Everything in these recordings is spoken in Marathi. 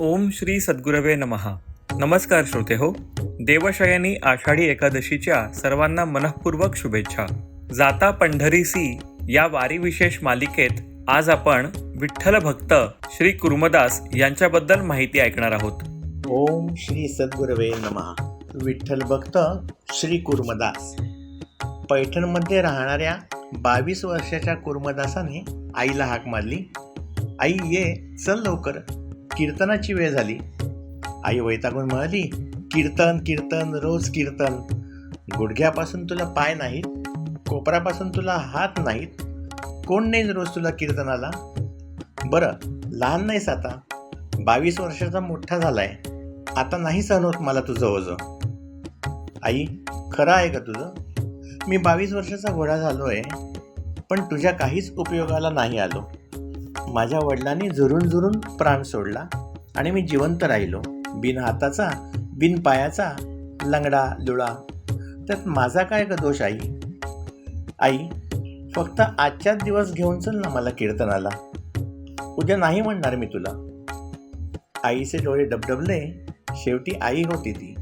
ओम श्री सद्गुरवे नमहा नमस्कार श्रोते हो देवशयनी आषाढी एकादशीच्या सर्वांना मनःपूर्वक शुभेच्छा. जाता पंढरीसी या वारी विशेष मालिकेत आज आपण विठ्ठल भक्त श्री कुर्मदास यांच्याबद्दल माहिती ऐकणार आहोत. ओम श्री सद्गुरवे नमः. विठ्ठल भक्त श्री कुर्मदास. पैठणमध्ये राहणाऱ्या बावीस वर्षाच्या कुर्मदासाने आईला हाक मारली. आई ये चल लवकर. कीर्तनाची वेळ झाली. आई वैतागून म्हणाली कीर्तन कीर्तन रोज कीर्तन. गुडघ्यापासून तुला पाय नाहीत कोपरापासून तुला हात नाहीत. कोण नाही रोज तुला कीर्तनाला? बरं लहान नाहीस आता. बावीस वर्षाचा मोठा झालाय. आता नाही सहन होत मला तुझं ओझं. आई खरं आहे का तुझं? मी बावीस वर्षाचा घोडा झालो आहे पण तुझ्या काहीच उपयोगाला नाही आलो. माझ्या वडिलांनी झुरून झुरून प्राण सोडला आणि मी जिवंत राहिलो. बिन हाताचा बिन पायाचा लंगडा लुळा. त्यात माझा काय का दोष आई? आई फक्त आजच्याच दिवस घेऊन चल ना मला कीर्तनाला. उद्या नाही म्हणणार मी तुला. आईचे डोळे डबडबले शेवटी आई होती ती.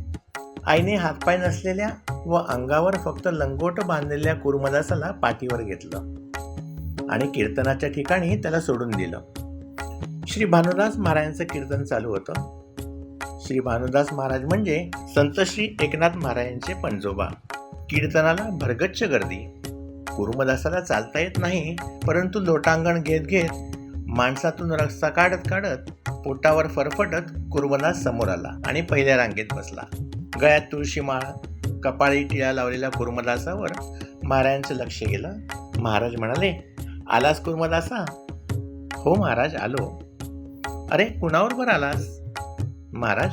आईने हातपाय नसलेल्या व अंगावर फक्त लंगोट बांधलेल्या कुर्मदासाला पाठीवर घेतलं. आणि कीर्तनाच्या ठिकाणी त्याला सोडून दिलं. श्री भानुदास महाराजांचं कीर्तन चालू होतं. श्री भानुदास महाराज म्हणजे संत श्री एकनाथ महाराजांचे पंजोबा कीर्तनाला भरगच्च गर्दी. कुरुमदासाला चालता येत नाही परंतु लोटांगण घेत घेत माणसातून रस्ता काढत काढत पोटावर फरफटत कुरुमदास समोर आला आणि पहिल्या रांगेत बसला. गळ्यात तुळशी माळ कपाळी टिळा लावलेल्या कुर्मदासावर महाराजांचं लक्ष गेलं. महाराज म्हणाले आलास कुर्मदासा हो महाराज आलो. अरे कुणावर आलास? महाराज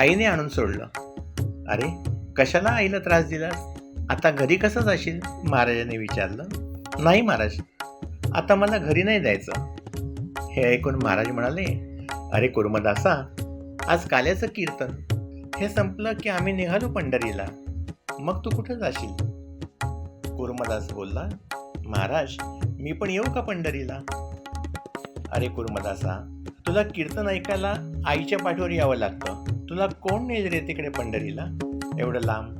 आईने आणून सोडलं. अरे कशाला आईला त्रास दिलास? आता घरी कसं जाशील? महाराजाने विचारलं. नाही महाराज आता मला घरी नाही जायचं. हे ऐकून महाराज म्हणाले अरे कुर्मदासा आज काल्याचं कीर्तन. हे संपलं की आम्ही निघालो पंढरीला. मग तू कुठं जाशील? कुर्मदास बोलला महाराज मी पण येऊ का पंढरीला? अरे कुर्मदासा तुला कीर्तन ऐकायला आईच्या पाठीवर यावं लागतं. तुला कोण नाही रे तिकडे पंढरीला? एवढं लांब?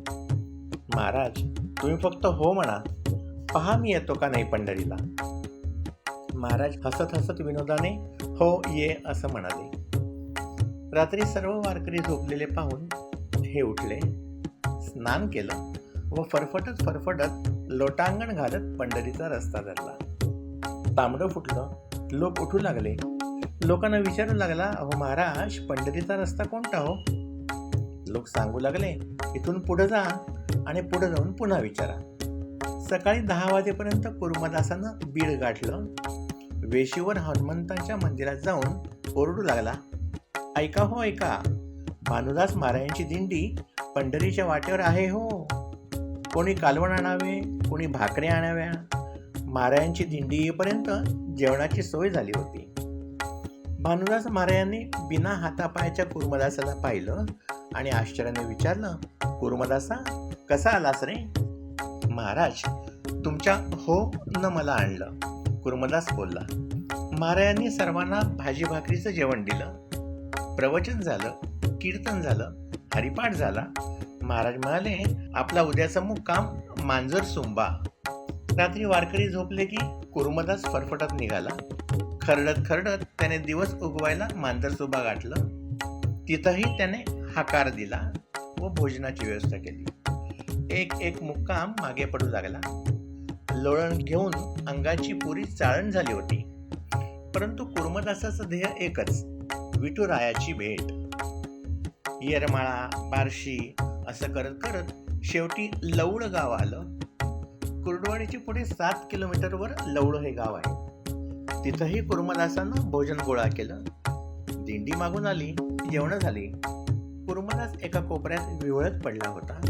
महाराज तुम्ही फक्त हो म्हणा. पहा मी येतो का नाही पंढरीला. महाराज हसत हसत विनोदाने हो ये असं म्हणाले. रात्री सर्व वारकरी झोपलेले पाहून हे उठले. स्नान केलं व फरफटत फरफटत लोटांगण घालत पंढरीचा रस्ता धरला. तांबडं फुटलं लोक उठू लागले. लोकांना विचारू लागला अहो महाराज पंढरीचा रस्ता कोणता हो? लोक सांगू लागले इथून पुढे जा आणि पुढे जाऊन पुन्हा विचारा. सकाळी दहा वाजेपर्यंत कुर्मदासानं बीड गाठलं. वेशीवर हनुमंताच्या मंदिरात जाऊन ओरडू लागला ऐका हो ऐका भानुदास महाराजांची दिंडी पंढरीच्या वाटेवर आहे हो. कोणी कालवण आणावे कोणी भाकऱ्या आणाव्या महाराजांची दिंडी येईपर्यंत जेवणाची सोय झाली होती. भानुदास महाराजांनी बिना हातापायाच्या कुर्मदासाला पाहिलं आणि आश्चर्याने विचारलं कुर्मदासा कसा आलास रे? महाराज तुमच्या हो न मला आणलं. कुर्मदास बोलला महाराजांनी सर्वांना भाजी भाकरीचं जेवण दिलं. प्रवचन झालं कीर्तन झालं हरिपाठ झाला. महाराज म्हणाले आपला उद्याचा मुक्काम मांजर सुंबा. रात्री वारकरी झोपले की कुर्मदास फरफटत निघाला. खरडत खरडत त्याने दिवस उगवायला मांजरसुबा गाठलं. तिथंही त्याने हाकार दिला व भोजनाची व्यवस्था केली. एक एक मुक्काम मागे पडू लागला. लोळण घेऊन अंगाची पुरी चाळण झाली होती. परंतु कुर्मदासाचं ध्येय एकच विठुरायाची भेट. येरमाळा बार्शी असं करत करत शेवटी लवळ गाव आलं. कुर्डवाडीची पुढे सात किलोमीटरवर लवळ हे गाव आहे. तिथंही कुर्मदासानं भोजन गोळा केलं. दिंडी मागून आली जेवणं झाली. कुर्मदास एका कोपऱ्यात विवळत पडला होता.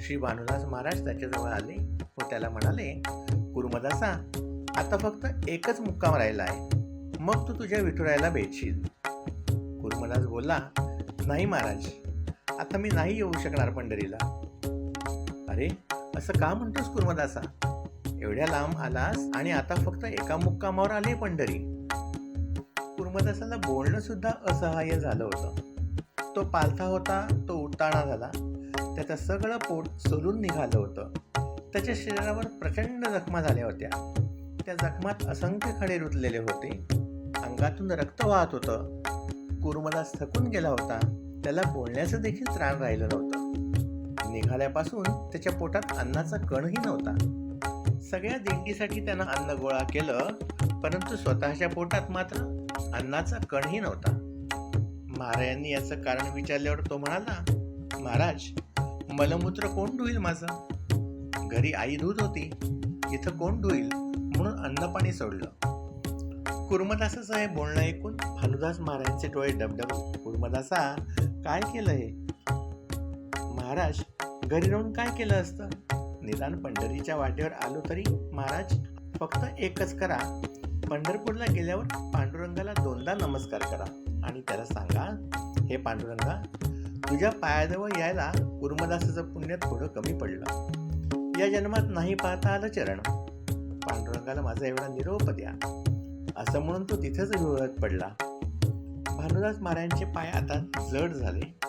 श्री भानुदास महाराज त्याच्याजवळ आले व त्याला म्हणाले कुर्मदासा आता फक्त एकच मुक्काम राहिला आहे. मग तू तुझ्या विठुरायला भेटशील. कुर्मदास बोलला नाही महाराज आता मी नाही येऊ शकणार पंढरीला. अरे असं का म्हणतोस कुर्मदासा? एवढ्या लांब आलास आणि आता फक्त एका मुक्कामावर आले पंढरी. कुर्मदासाला बोलणं सुद्धा असहाय्य झालं होतं. तो पालथा होता तो उताणा झाला. त्याचं सगळं पोट सोलून निघालं होतं. त्याच्या शरीरावर प्रचंड जखमा झाल्या होत्या. त्या जखमात असंख्य खडे रुतलेले होते. अंगातून रक्त वाहत होतं. कुर्मदास थकून गेला होता. त्याला बोलण्याचं देखील त्राण राहिलं नव्हतं. निघाल्यापासून त्याच्या पोटात अन्नाचा कणही नव्हता. सगळ्या देणगीसाठी त्यानं अन्न गोळा केलं परंतु स्वतःच्या पोटात मात्र अन्नाचा कणही नव्हता. महाराजांनी याचं कारण विचारल्यावर तो म्हणाला महाराज मलमूत्र कोण धुईल माझं? घरी आई दूध होती इथं कोण धुईल? म्हणून अन्नपाणी सोडलं. कुर्मदासाचं हे बोलणं ऐकून भानुदास महाराजांचे डोळे डबडब कुर्मदासा काय केलं हे महाराज घरी राहून काय केलं असतं? निदान पंढरीच्या वाटेवर आलो तरी महाराज फक्त एकच करा. पंढरपूरला गेल्यावर पांडुरंगाला दोनदा नमस्कार करा आणि त्याला सांगा हे पांडुरंगा तुझ्या पायाजवळ यायला कुर्मदासाचं पुण्य थोडं कमी पडलं. या जन्मात नाही पाहता आलं चरण. पांडुरंगाला माझा एवढा निरोप द्या. असं म्हणून तो तिथेच विवळत पडला. भानुदास महाराजांचे पाय आता जड झाले.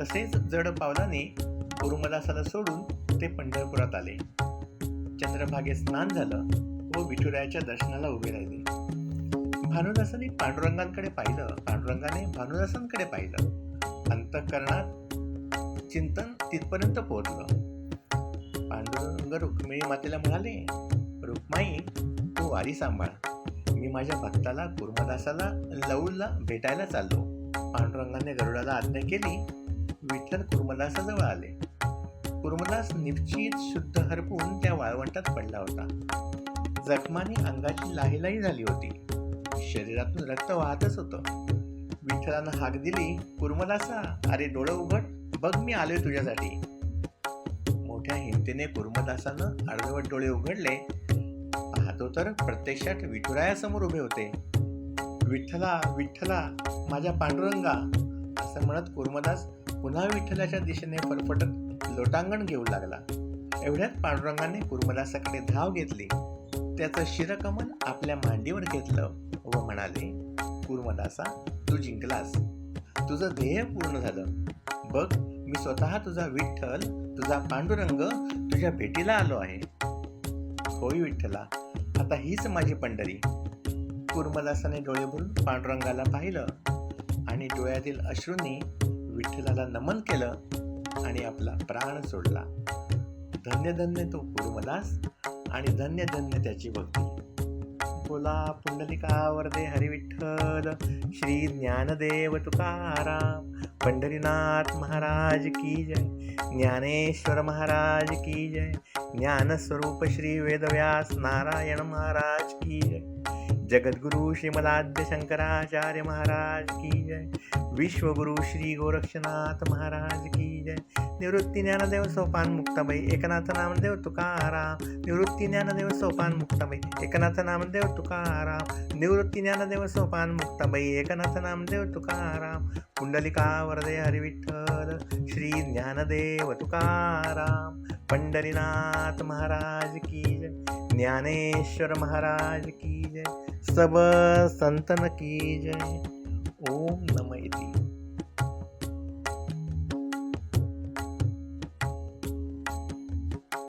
तसेच जड पावलाने गुरुमदासाला सोडून ते पंढरपुरात आले. चंद्रभागे स्नान झालं व विठुरायाच्या दर्शनाला उभे राहिले. भानुदासाने पांडुरंगांकडे पाहिलं. पांडुरंगाने भानुदासांकडे पाहिलं. अंतःकरणात चिंतन तिथपर्यंत पोहोचलं. पांडुरंग रुक्मिणी मातेला म्हणाले रुक्माई तू वारी सांभाळ. मी माझ्या भक्ताला कुर्मदासाला लवूला भेटायला चाललो. पांडुरंगाने गरुडाला आज्ञा केली विठ्ठल कुर्मदासाजवळ आले. कुर्मदास निश्चित शुद्ध हरपून त्या वाळवंटात पडला होता. जखमाने अंगाची लाहीलाही झाली होती. शरीरातून रक्त वाहतच होतं. विठ्ठलानं हाक दिली कुर्मदासा अरे डोळं उघड बघ मी आलोय तुझ्यासाठी. मोठ्या हिमतीने कुर्मदासानं अर्धवट डोळे उघडले. पाहतो तर प्रत्यक्षात विठुरायासमोर उभे होते. विठ्ठला विठ्ठला माझ्या पांडुरंगा असं म्हणत कुर्मदास पुन्हा विठ्ठलाच्या दिशेने फरफटत लोटांगण घेऊ लागला. एवढ्यात पांडुरंगाने कुर्मदासाकडे धाव घेतली. त्याचं शिरकमल आपल्या मांडीवर घेतलं व म्हणाले कुर्मदासा तू जिंकलास. तुझं ध्येय पूर्ण झालं. बघ मी स्वतः तुझा विठ्ठल तुझा पांडुरंग तुझ्या भेटीला आलो आहे. होय विठ्ठला आता हीच माझी पंढरी. कुर्मदासाने डोळे भरून पांडुरंगाला पाहिलं आणि डोळ्यातील अश्रूंनी विठ्ठलाला नमन केलं आणि आपला प्राण सोडला धन्य धन्य तो कुर्मदास आणि धन्य धन्य त्याची भक्ती बोला पुंडलिका वरदे हरिविठ्ठल श्री ज्ञानदेव तुकाराम पंढरीनाथ महाराज की जय ज्ञानेश्वर महाराज की जय ज्ञानस्वरूप श्री वेदव्यास नारायण महाराज की जय जगद्गुरु श्रीमदाद्य शंकराचार्य महाराज की जय। विश्वगुरु श्री गोरक्षनाथ महाराज की जय। निवृत्ती ज्ञानदेव सोपान मुक्ताबाई एकनाथ नामदेव तुकाराम। निवृत्ती ज्ञानदेव सोपान मुक्ताबाई एकनाथ नामदेव तुकाराम। निवृत्ती ज्ञानदेव सोपान मुक्ताबाई एकनाथ नामदेव तुकाराम। पुंडलिका वरदे हरिविठ्ठल श्री ज्ञानदेव तुकाराम। पंढरीनाथ महाराज की जय। ज्ञानेश्वर महाराज की जय। सब संतन की जय। ओम नम।